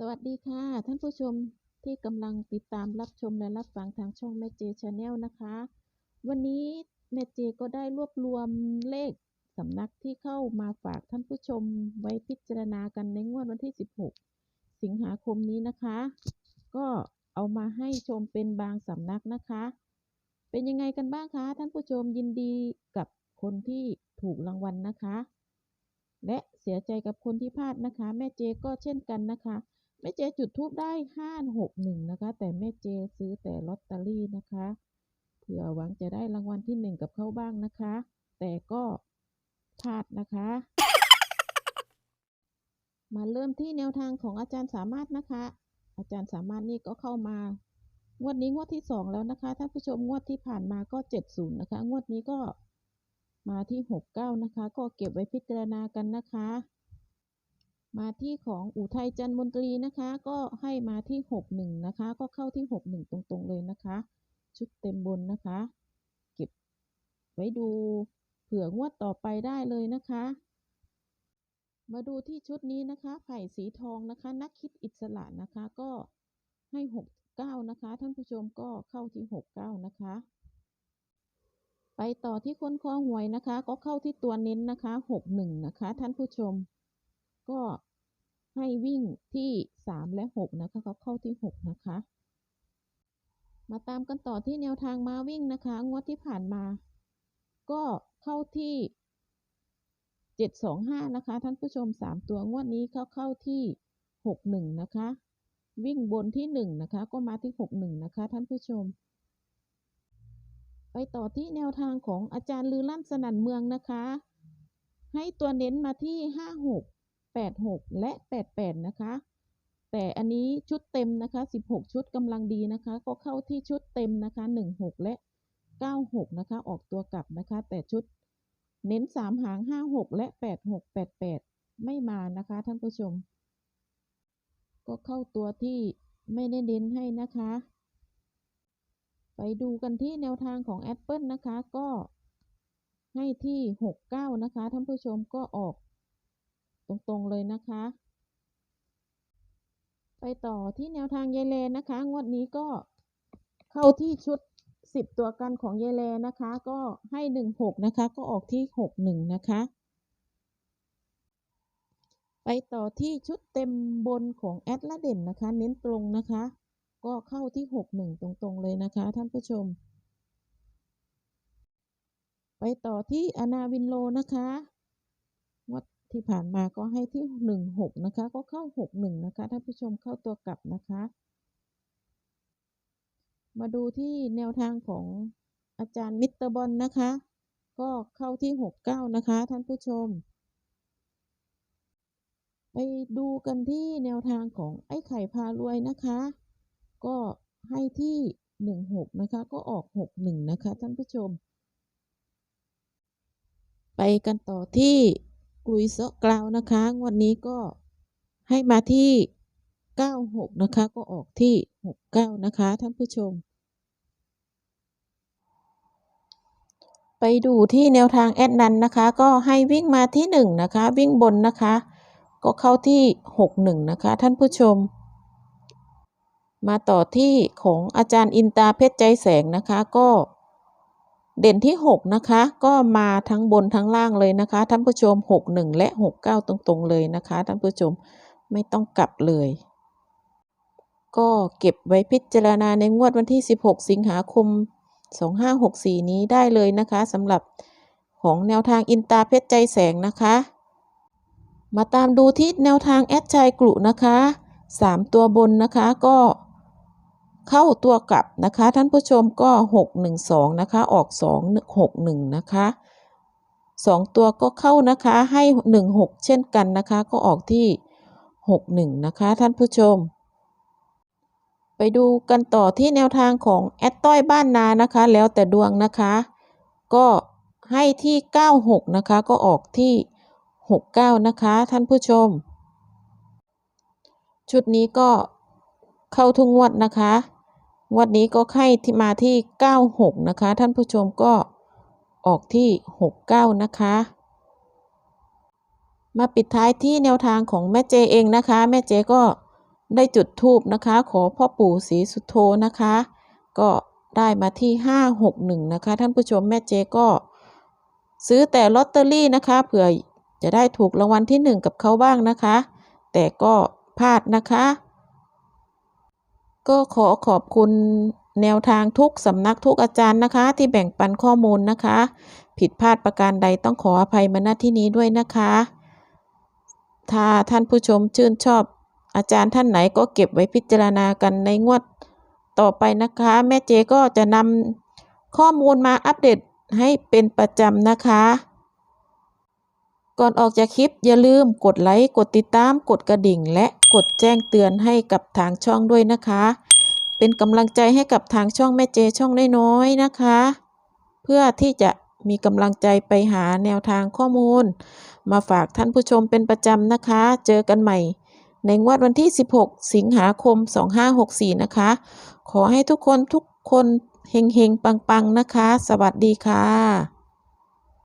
สวัสดีค่ะ ท่านผู้ชมที่กำลังติดตามรับชมและรับฟังทางช่องแม่เจชาแนลนะคะ วันนี้แม่เจก็ได้รวบรวมเลขสำนักที่เข้ามาฝากท่านผู้ชมไว้พิจารณากันในงวดวันที่ 16 สิงหาคมนี้นะคะ ก็เอามาให้ชมเป็นบางสำนักนะคะ เป็นยังไงกันบ้างคะ ท่านผู้ชมยินดีกับคนที่ถูกรางวัลนะคะ และเสียใจกับคนที่พลาดนะคะ แม่เจก็เช่นกันนะคะ แม่เจจุดทูปได้ห้าหกหนึ่งนะคะ แต่แม่เจซื้อแต่ลอตเตอรี่นะคะเผื่อหวังจะได้รางวัลที่หนึ่งกับเขาบ้างนะคะ แต่ก็พลาดนะคะ มาเริ่มที่แนวทางของอาจารย์สามารถนะคะ อาจารย์สามารถนี่ก็เข้ามางวดนี้งวดที่สองแล้วนะคะท่านผู้ชมงวดที่ผ่านมาก็เจ็ดศูนย์นะคะ งวดนี้ก็มาที่หกเก้านะคะ ก็เก็บไว้พิจารณากันนะคะ มาที่ของอุทัยจันมนตรีนะคะ ก็ให้มาที่หกหนึ่งนะคะ ก็เข้าที่หกหนึ่งตรงๆเลยนะคะ ชุดเต็มบนนะคะ เก็บไว้ดูเผื่องวดต่อไปได้เลยนะคะ มาดูที่ชุดนี้นะคะไผ่สีทองนะคะ นักคิดอิสระนะคะก็ให้หกเก้านะคะ ท่านผู้ชมก็เข้าที่หกเก้านะคะ ไปต่อที่คนคอหวยนะคะ ก็เข้าที่ตัวเน้นนะคะหกหนึ่งนะคะ ท่านผู้ชมก็ ให้วิ่งที่สามและหกนะคะก็เข้าที่หกนะคะ มาตามกันต่อที่แนวทางมาวิ่งนะคะ งวดที่ผ่านมา ก็เข้าที่เจ็ดสองห้านะคะ ท่านผู้ชมสามตัวงวดนี้เข้าเข้าที่หกหนึ่งนะคะ วิ่งบนที่หนึ่งนะคะ ก็มาที่หกหนึ่งนะคะ ท่านผู้ชม ไปต่อที่แนวทางของอาจารย์ลือลั่นสนั่นเมืองนะคะ ให้ตัวเน้นมาที่ห้าหกและแปดแปดนะคะ แต่อันนี้ชุดเต็มนะคะสิบหกชุดกำลังดีนะคะ ก็เข้าที่ชุดเต็มนะคะหนึ่งหกและเก้าหกนะคะ ออกตัวกลับนะคะ แต่ชุดเน้นสามหางห้าหกและแปดหกแปดแปดไม่มานะคะท่านผู้ชม ก็เข้าตัวที่ไม่ได้เน้นให้นะคะ ไปดูกันที่แนวทางของแอปเปิลนะคะ ก็ให้ที่หกเก้านะคะท่านผู้ชมก็ออก ตรงๆเลยนะคะ ไปต่อที่แนวทางยายแลนะคะ งวดนี้ก็เข้าที่ชุดสิบตัวกันของยายแลนะคะ ก็ให้หนึ่งหกนะคะ ก็ออกที่หกหนึ่งนะคะ ไปต่อที่ชุดเต็มบนของแอดละเด่นนะคะ เน้นตรงนะคะ ก็เข้าที่หกหนึ่งตรงๆเลยนะคะ ท่านผู้ชมไปต่อที่อนาวินโลนะคะ ที่ผ่านมาก็ให้ที่หนึ่งหกนะคะ ก็เข้าหกหนึ่งนะคะท่านผู้ชมเข้าตัวกลับนะคะ มาดูที่แนวทางของอาจารย์มิตรบอลนะคะ ก็เข้าที่หกเก้านะคะ ท่านผู้ชม ไปดูกันที่แนวทางของไอ้ไข่พารวยนะคะ ก็ให้ที่หนึ่งหกนะคะ ก็ออกหกหนึ่งนะคะ ท่านผู้ชม ไปกันต่อที่ กลุยเซาะกราวนะคะงวันนี้ก็ให้มาที่เก้าหกนะคะ ก็ออกที่หกเก้านะคะ ท่านผู้ชม ไปดูที่แนวทางแอดนันนะคะ ก็ให้วิ่งมาที่หนึ่งนะคะ วิ่งบนนะคะ ก็เข้าที่หกหนึ่งนะคะ ท่านผู้ชม มาต่อที่ของอาจารย์อินตาเพชรใจแสงนะคะก็ เด่นที่หกนะคะ ก็มาทั้งบนทั้งล่างเลยนะคะ ท่านผู้ชมหกหนึ่งและหกเก้าตรงๆเลยนะคะ ท่านผู้ชมไม่ต้องกลับเลย ก็เก็บไว้พิจารณาในงวดวันที่ 16 สิงหาคม 2564 นี้ได้เลยนะคะสำหรับของแนวทางอินตาเพชรใจแสงนะคะ มาตามดูที่แนวทางแอดชัยกลุนะคะ 3 ตัวบนนะคะก็ เข้าตัวกลับนะคะ ท่านผู้ชมก็ 612 นะคะ ออก 261 นะคะ 2 ตัวก็เข้านะคะให้ 16 เช่นกันนะคะ ก็ออกที่ 61 นะคะ ท่านผู้ชม ไปดูกันต่อที่แนวทางของแอดต้อยบ้านนานะคะ แล้วแต่ดวงนะคะ ก็ให้ที่ 96 นะคะ ก็ออกที่ 69 นะคะ ท่านผู้ชม ชุดนี้ก็เข้าทุกงวดนะคะ งวดนี้ก็ให้ที่มาที่ 96 นะคะ ท่านผู้ชมก็ออกที่ 69 นะคะ มาปิดท้ายที่แนวทางของแม่เจเองนะคะ แม่เจก็ได้จุดธูปนะคะ ขอพ่อปู่ศรีสุโธนะคะ ก็ได้มาที่ 561 นะคะ ท่านผู้ชมแม่เจก็ซื้อแต่ลอตเตอรี่นะคะเผื่อจะได้ถูกรางวัลที่หนึ่งกับเขาบ้างนะคะ แต่ก็พลาดนะคะ ก็ขอขอบคุณแนวทางทุกสำนักทุกอาจารย์นะคะ ที่แบ่งปันข้อมูลนะคะ ผิดพลาดประการใดต้องขออภัยมาณที่นี้ด้วยนะคะ ถ้าท่านผู้ชมชื่นชอบ อาจารย์ท่านไหนก็เก็บไว้พิจารณากันในงวดต่อไปนะคะ แม่เจก็จะนำข้อมูลมาอัปเดตให้เป็นประจำนะคะ ก่อนออกจากคลิปอย่าลืมกดไลค์ กดติดตาม กดกระดิ่ง และกดแจ้งเตือนให้กับทางช่องด้วยนะคะ เป็นกำลังใจให้กับทางช่องแม่เจช่องน้อยๆนะคะ เพื่อที่จะมีกำลังใจไปหาแนวทางข้อมูล มาฝากท่านผู้ชมเป็นประจำนะคะ เจอกันใหม่ ในงวดวันที่ 16 สิงหาคม 2564 นะคะ ขอให้ทุกคนทุกคนเฮงๆ ปังๆ นะคะ สวัสดีค่ะ